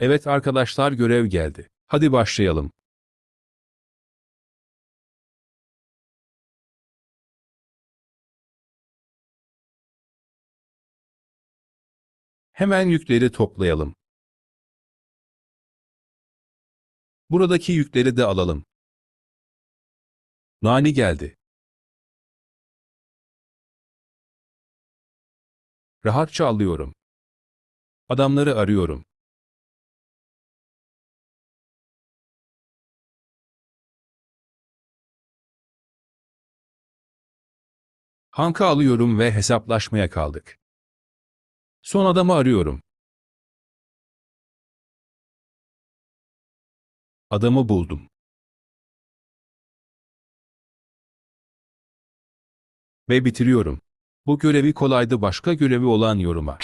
Evet arkadaşlar görev geldi. Hadi başlayalım. Hemen yükleri toplayalım. Buradaki yükleri de alalım. Nani geldi. Rahatça alıyorum. Adamları arıyorum. Hank'ı alıyorum ve hesaplaşmaya kaldık. Son adamı arıyorum. Adamı buldum. Ve bitiriyorum. Bu görevi kolaydı başka görevi olan yoruma.